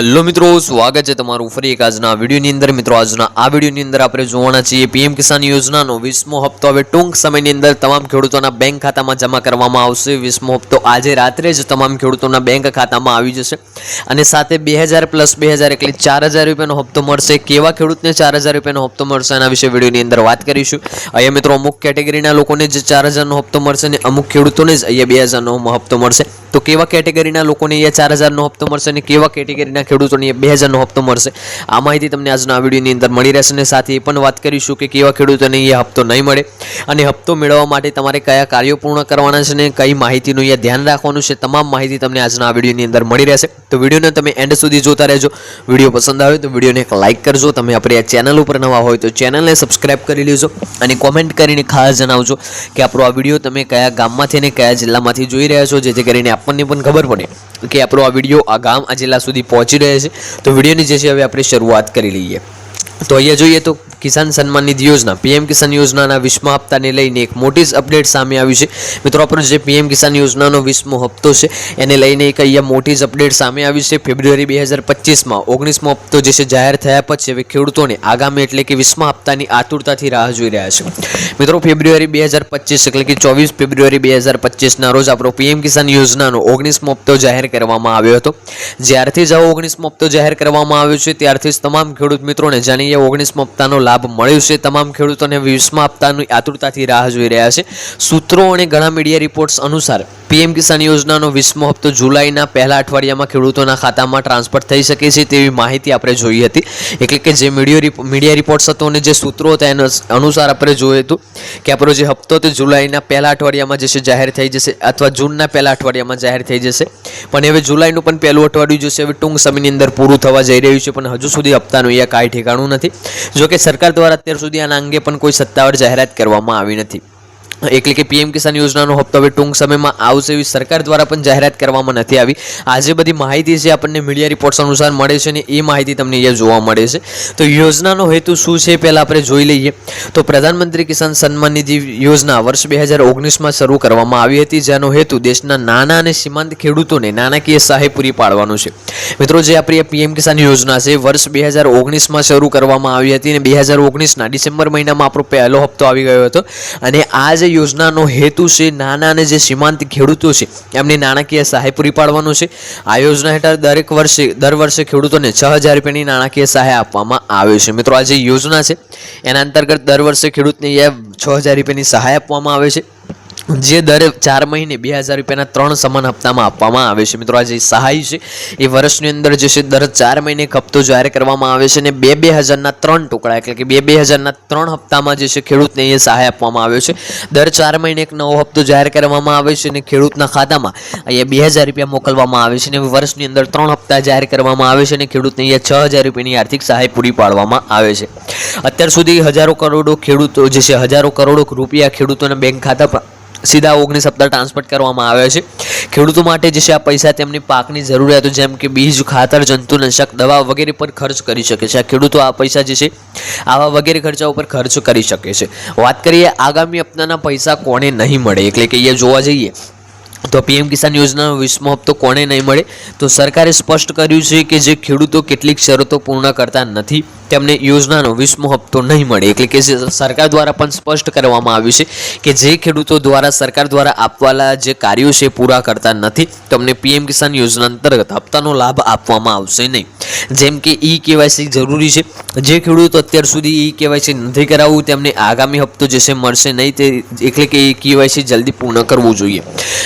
Hello મિત્રો, સ્વાગત છે તમારું ફરી એક આજના વિડીયોની અંદર. મિત્રો, આજના આ વિડીયોની અંદર આપણે જોવાના છીએ પીએમ કિસાન યોજનાનો વીસમો હપ્તો. હવે ટૂંક સમયની અંદર તમામ ખેડૂતોના બેંક ખાતામાં જમા કરવામાં આવશે. વીસમો હપ્તો આજે રાત્રે જ તમામ ખેડૂતોના બેંક ખાતામાં આવી જશે. અને સાથે બે હજાર પ્લસ, બે હજાર એટલે ચાર હજાર રૂપિયાનો હપ્તો મળશે. કેવા ખેડૂતને ચાર હજાર રૂપિયાનો હપ્તો મળશે એના વિશે વિડીયોની અંદર વાત કરીશું. અહીંયા મિત્રો, અમુક કેટેગરીના લોકોને જે ચાર હજારનો હપ્તો મળશે ને અમુક ખેડૂતોને જ અહીંયા બે હજારનો હપ્તો મળશે. તો કેવા કેટેગરીના લોકોને અહીંયા ચાર હજારનો હપ્તો મળશે અને કેવા કેટેગરીના ખેડૂતોને બે હજારનો હપ્તો મળશે. આ માહિતી તમને આજના આ વિડીયોની અંદર મળી રહેશે અને સાથે એ પણ વાત કરીશું કે કેવા ખેડૂતોને એ હપ્તો નહીં મળે અને હપ્તો મેળવવા માટે તમારે કયા કાર્યો પૂર્ણ કરવાના છે ને કઈ માહિતીનું અહીંયા ધ્યાન રાખવાનું છે, તમામ માહિતી તમને આજના આ વિડીયોની અંદર મળી રહેશે. તો વિડીયોને તમે એન્ડ સુધી જોતા રહેજો. વીડિયો પસંદ આવે તો વિડીયોને એક લાઇક કરજો. તમે આપણી આ ચેનલ ઉપર નવા હોય તો ચેનલને સબસ્ક્રાઈબ કરી લેજો અને કોમેન્ટ કરીને ખાસ જણાવજો કે આપણો આ વીડિયો તમે કયા ગામમાંથી અને કયા જિલ્લામાંથી જોઈ રહ્યા છો, જેથી કરીને આપણને પણ ખબર પડે કે આપણો આ વીડિયો આ ગામ, આ જિલ્લા સુધી પહોંચી રહે છે. તો વિડીયોની જે છે, હવે આપણે શરૂઆત કરી લઈએ. તો અહીંયા જોઈએ તો કિસાન સન્માન નિધિ યોજના. પીએમ કિસાન યોજનાના વીસમા હપ્તાને લઈને એક મોટી જ અપડેટ સામે આવી છે. મિત્રો, આપણો જે પીએમ કિસાન યોજનાનો વીસમો હપ્તો છે, એને લઈને એક અહીંયા મોટી જ અપડેટ સામે આવી છે. ફેબ્રુઆરી બે હજાર પચીસમાં ઓગણીસમો હપ્તો જે છે, જાહેર થયા પછી હવે ખેડૂતોને આગામી એટલે કે વીસમા હપ્તાની આતુરતાથી રાહ જોઈ રહ્યા છે. મિત્રો, ફેબ્રુઆરી બે હજાર પચીસ એટલે કે ચોવીસ ફેબ્રુઆરી બે હજાર પચીસના રોજ આપણો પીએમ કિસાન યોજનાનો ઓગણીસમો હપ્તો જાહેર કરવામાં આવ્યો હતો. જ્યારથી જ આ ઓગણીસમો હપ્તો જાહેર કરવામાં આવ્યો છે, ત્યારથી જ તમામ ખેડૂત મિત્રોને જાણીએ ઓગણીસમો હપ્તાનો લાભ મળ્યો છે તમામ ખેડૂતોને વિશ્વમાં હપ્તાની આતુરતાથી રાહ જોઈ રહ્યા છે. સૂત્રો અને ઘણા મીડિયા રિપોર્ટ્સ અનુસાર પીએમ કિસાન યોજનાનો વીસમો હપ્તો જુલાઈના પહેલા અઠવાડિયામાં ખેડૂતોના ખાતામાં ટ્રાન્સફર થઈ શકે છે તેવી માહિતી આપણે જોઈ હતી. એટલે કે જે મીડિયો મીડિયા રિપોર્ટ્સ હતો અને જે સૂત્રો હતા એના અનુસાર આપણે જોયું હતું કે આપણો જે હપ્તો તે જુલાઈના પહેલા અઠવાડિયામાં જે છે જાહેર થઈ જશે અથવા જૂનના પહેલા અઠવાડિયામાં જાહેર થઈ જશે. પણ હવે જુલાઈનું પણ પહેલું અઠવાડિયું જશે હવે ટૂંક સમયની અંદર પૂરું થવા જઈ રહ્યું છે. પણ હજુ સુધી હપ્તાનું અહીંયા કાંઈ ઠેકાણું નથી. જો કે સરકાર દ્વારા અત્યાર સુધી આના અંગે પણ કોઈ સત્તાવાર જાહેરાત કરવામાં આવી નથી. એટલે કે પીએમ કિસાન યોજનાનો હપ્તો હવે ટૂંક સમયમાં આવશે એવી સરકાર દ્વારા પણ જાહેરાત કરવામાં નથી આવી. આજે બધી માહિતી છે આપણને મીડિયા રિપોર્ટ્સ અનુસાર મળે છે અને એ માહિતી તમને અહીંયા જોવા મળે છે. તો યોજનાનો હેતુ શું છે પહેલાં આપણે જોઈ લઈએ. તો પ્રધાનમંત્રી કિસાન સન્માન નિધિ યોજના વર્ષ બે હજાર ઓગણીસમાં શરૂ કરવામાં આવી હતી. જેનો હેતુ દેશના નાના અને સીમાંત ખેડૂતોને નાણાકીય સહાય પૂરી પાડવાનો છે. મિત્રો, જે આપણી પીએમ કિસાન યોજના છે, વર્ષ બે હજાર ઓગણીસમાં શરૂ કરવામાં આવી હતી અને બે હજાર ઓગણીસના ડિસેમ્બર મહિનામાં આપણો પહેલો હપ્તો આવી ગયો હતો. અને આ જે યોજનાનો હેતુ છે નાના અને જે સીમાંત ખેડૂતો છે, એમને નાણાકીય સહાય પૂરી પાડવાનું છે. આ યોજના હેઠળ દરેક વર્ષે, દર વર્ષે ખેડૂતોને છ હજાર રૂપિયાની નાણાકીય સહાય આપવામાં આવે છે. મિત્રો, આ જે યોજના છે, એના અંતર્ગત દર વર્ષે ખેડૂતને છ હજાર રૂપિયાની સહાય આપવામાં આવે છે. જે દર ચાર મહિને બે હજાર રૂપિયાના ત્રણ સમાન હપ્તામાં આપવામાં આવે છે. મિત્રો આ જે સહાય છે. એ વર્ષની અંદર જે છે, દર ચાર મહિને એક હપ્તો જાહેર કરવામાં આવે છે અને બે બે હજારના ત્રણ ટુકડા, એટલે કે બે બે હજારના ત્રણ હપ્તામાં જે છે, ખેડૂતને એ સહાય આપવામાં આવે છે. દર ચાર મહિને એક નવો હપ્તો જાહેર કરવામાં આવે છે અને ખેડૂતના ખાતામાં અહીંયા બે હજાર રૂપિયા મોકલવામાં આવે છે અને વર્ષની અંદર ત્રણ હપ્તા જાહેર કરવામાં આવે છે અને ખેડૂતને અહીંયા છ હજાર રૂપિયાની આર્થિક સહાય પૂરી પાડવામાં આવે છે. અત્યાર સુધી હજારો કરોડો ખેડૂતો જે છે, હજારો કરોડો રૂપિયા ખેડૂતોના બેંક ખાતા પર સીધા ઓગણીસ હપ્તા ટ્રાન્સપોર્ટ કરવામાં આવે છે. ખેડૂતો માટે જે છે આ પૈસા તેમની પાકની જરૂરિયાતો જેમ કે બીજ, ખાતર, જંતુનાશક, દવા વગેરે પર ખર્ચ કરી શકે છે. આ ખેડૂતો આ પૈસા જે છે, આવા વગેરે ખર્ચા ઉપર ખર્ચ કરી શકે છે. વાત કરીએ આગામી હપ્તાના પૈસા કોને નહીં મળે? એટલે કે અહીંયા જોવા જઈએ તો પીએમ કિસાન યોજનાનો વીસમો હપ્તો કોને નહીં મળે? તો સરકારે સ્પષ્ટ કર્યું છે કે જે ખેડૂતો કેટલીક શરતો પૂર્ણ કરતા નથી. તેમને યોજનાનો વીસમો હપ્તો નહીં મળે. એટલે કે સરકાર દ્વારા પણ સ્પષ્ટ કરવામાં આવ્યું છે કે જે ખેડૂતો દ્વારા સરકાર દ્વારા આપવાલા જે કાર્યો છે પૂરા કરતા નથી, તમને પીએમ કિસાન યોજના અંતર્ગત હપ્તાનો લાભ આપવામાં આવશે નહીં. જેમ કે ઈ કેવાયસી જરૂરી છે. જે ખેડૂતો અત્યાર સુધી ઈ કેવાયસી નથી કરાવવું, તેમને આગામી હપ્તો જે છે મળશે નહીં. તે એટલે કે ઈ કેવાયસી જલ્દી પૂર્ણ કરવું જોઈએ.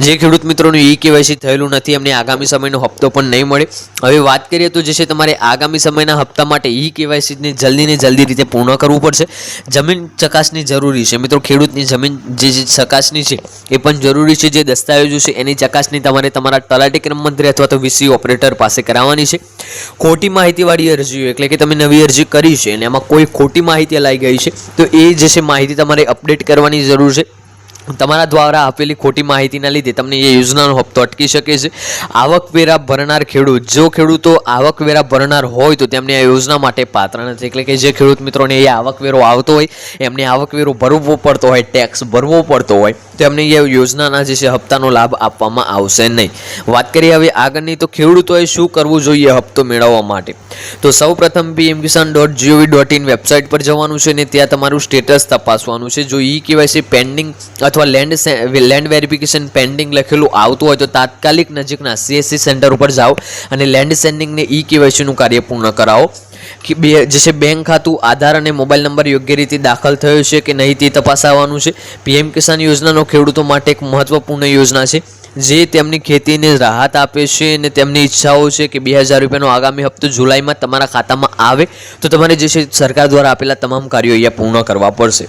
જે ખેડૂત મિત્રોનું ઈ કેવાયસી થયેલું નથી, એમને આગામી સમયનો હપ્તો પણ નહીં મળે. હવે વાત કરીએ તો જે છે તમારે આગામી સમયના હપ્તા માટે ઈ કેવાયસીને જલ્દી ને જલ્દી રીતે પૂર્ણ કરવું પડશે. જમીન ચકાસણી જરૂરી છે. મિત્રો, ખેડૂતની જમીન જે જે ચકાસણી છે, એ પણ જરૂરી છે. જે દસ્તાવેજો છે, એની ચકાસણી તમારે તમારા તલાટી ક્રમ અથવા તો વીસી ઓપરેટર પાસે કરાવવાની છે. ખોટી માહિતીવાળી અરજીઓ, એટલે કે તમે નવી અરજી કરી છે અને એમાં કોઈ ખોટી માહિતી લાગી ગઈ છે, તો એ જે છે માહિતી તમારે અપડેટ કરવાની જરૂર છે. તમારા દ્વારા આપેલી ખોટી માહિતીના લીધે તમને એ યોજનાનો હપ્તો અટકી શકે છે. આવકવેરા ભરનાર ખેડૂત, જો ખેડૂતો આવકવેરા ભરનાર હોય તો તેમને આ યોજના માટે પાત્ર નથી. એટલે કે જે ખેડૂત મિત્રોને એ આવકવેરો આવતો હોય, એમને આવકવેરો ભરવો પડતો હોય ટેક્સ ભરવો પડતો હોય તેમને યોજનાના જે છે, હપ્તાનો લાભ આપવામાં આવશે નહીં. વાત કરીએ હવે આગળની, તો ખેડૂતોએ શું કરવું જોઈએ હપ્તો મેળવવા માટે? તો સૌ પ્રથમ PM Kisan dot G O V dot in website પર જવાનું છે ને ત્યાં તમારું સ્ટેટસ તપાસવાનું છે. જો ઈ કેવાયસી પેન્ડિંગ અથવા લેન્ડ લેન્ડ વેરિફિકેશન પેન્ડિંગ લખેલું આવતું હોય તો તાત્કાલિક નજીકના સીએસસી સેન્ટર ઉપર જાઓ અને લેન્ડ સેન્ડિંગને ઈ કેવાયસીનું કાર્ય પૂર્ણ કરાવો. બે જે છે બેંક ખાતું, આધાર અને મોબાઈલ નંબર યોગ્ય રીતે દાખલ થયો છે કે નહીં તે તપાસવાનું છે. પીએમ કિસાન યોજનાનો ખેડૂતો માટે એક મહત્વપૂર્ણ યોજના છે, જે તેમની ખેતીને રાહત આપે છે અને તેમની ઈચ્છાઓ છે કે બે હજાર રૂપિયાનો આગામી હપ્તો જુલાઈમાં તમારા ખાતામાં આવે. તો તમારે જે છે સરકાર દ્વારા આપેલા તમામ કાર્યો અહીંયા પૂર્ણ કરવા પડશે.